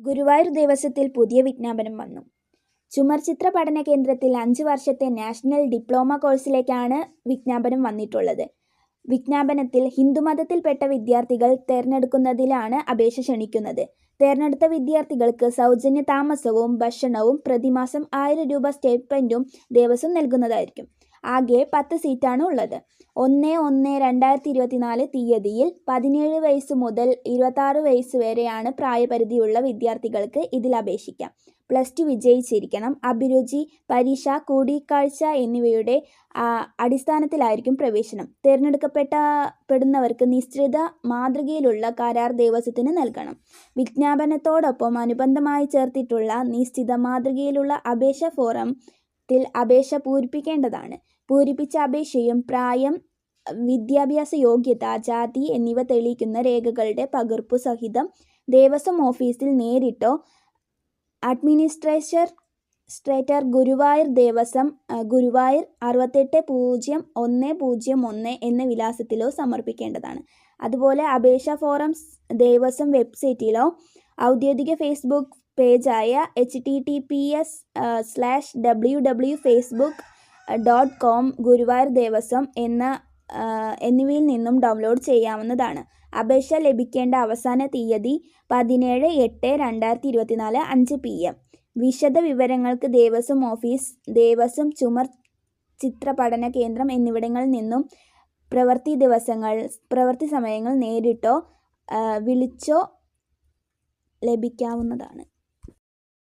ഗുരുവായൂർ ദേവസ്വത്തിൽ പുതിയ വിജ്ഞാപനം വന്നു. ചുമർചിത്ര പഠന കേന്ദ്രത്തിൽ അഞ്ച് വർഷത്തെ നാഷണൽ ഡിപ്ലോമ കോഴ്സിലേക്കാണ് വിജ്ഞാപനം വന്നിട്ടുള്ളത്. വിജ്ഞാപനത്തിൽ ഹിന്ദുമതത്തിൽപ്പെട്ട വിദ്യാർത്ഥികൾ തിരഞ്ഞെടുക്കുന്നതിലാണ് അപേക്ഷ ക്ഷണിക്കുന്നത്. തിരഞ്ഞെടുത്ത വിദ്യാർത്ഥികൾക്ക് സൗജന്യ താമസവും ഭക്ഷണവും പ്രതിമാസം ആയിരം രൂപ സ്റ്റൈപ്പൻഡും ദേവസ്വം നൽകുന്നതായിരിക്കും. ആകെ പത്ത് സീറ്റാണ് ഉള്ളത്. ഒന്ന് ഒന്ന് രണ്ടായിരത്തി ഇരുപത്തിനാല് തീയതിയിൽ പതിനേഴ് വയസ്സ് മുതൽ ഇരുപത്താറ് വയസ്സ് വരെയാണ് പ്രായപരിധിയുള്ള വിദ്യാർത്ഥികൾക്ക് ഇതിൽ അപേക്ഷിക്കാം. പ്ലസ് ടു വിജയിച്ചിരിക്കണം. അഭിരുചി പരീക്ഷ കൂടിക്കാഴ്ച എന്നിവയുടെ അടിസ്ഥാനത്തിലായിരിക്കും പ്രവേശനം. തിരഞ്ഞെടുക്കപ്പെട്ട പെടുന്നവർക്ക് നിശ്ചിത മാതൃകയിലുള്ള കരാർ ദേവസ്വത്തിന് നൽകണം. വിജ്ഞാപനത്തോടൊപ്പം അനുബന്ധമായി ചേർത്തിട്ടുള്ള നിശ്ചിത മാതൃകയിലുള്ള അപേക്ഷ ഫോറത്തിൽ അപേക്ഷ പൂരിപ്പിക്കേണ്ടതാണ്. പൂരിപ്പിച്ച അപേക്ഷയും പ്രായം വിദ്യാഭ്യാസ യോഗ്യത ജാതി എന്നിവ തെളിയിക്കുന്ന രേഖകളുടെ പകർപ്പ് സഹിതം ദേവസ്വം ഓഫീസിൽ നേരിട്ടോ അഡ്മിനിസ്ട്രേറ്റർ സ്ട്രേറ്റർ ഗുരുവായൂർ ദേവസ്വം ഗുരുവായൂർ അറുപത്തെട്ട് പൂജ്യം ഒന്ന് പൂജ്യം ഒന്ന് എന്ന വിലാസത്തിലോ സമർപ്പിക്കേണ്ടതാണ്. അതുപോലെ അപേക്ഷ ഫോറം ദേവസ്വം വെബ്സൈറ്റിലോ ഔദ്യോഗിക Facebook പേജായ H T T P S slash W W Facebook dot com Guruvayur Devaswom എന്ന എന്നിവയിൽ നിന്നും ഡൗൺലോഡ് ചെയ്യാവുന്നതാണ്. അപേക്ഷ ലഭിക്കേണ്ട അവസാന തീയതി പതിനേഴ് എട്ട് രണ്ടായിരത്തി ഇരുപത്തിനാല് അഞ്ച് പി എം വിശദ വിവരങ്ങൾക്ക് ദേവസ്വം ഓഫീസ് ദേവസ്വം ചുമർ ചിത്ര പഠന കേന്ദ്രം എന്നിവിടങ്ങളിൽ നിന്നും പ്രവൃത്തി ദിവസങ്ങൾ പ്രവൃത്തി സമയങ്ങൾ നേരിട്ടോ വിളിച്ചോ ലഭിക്കാവുന്നതാണ്.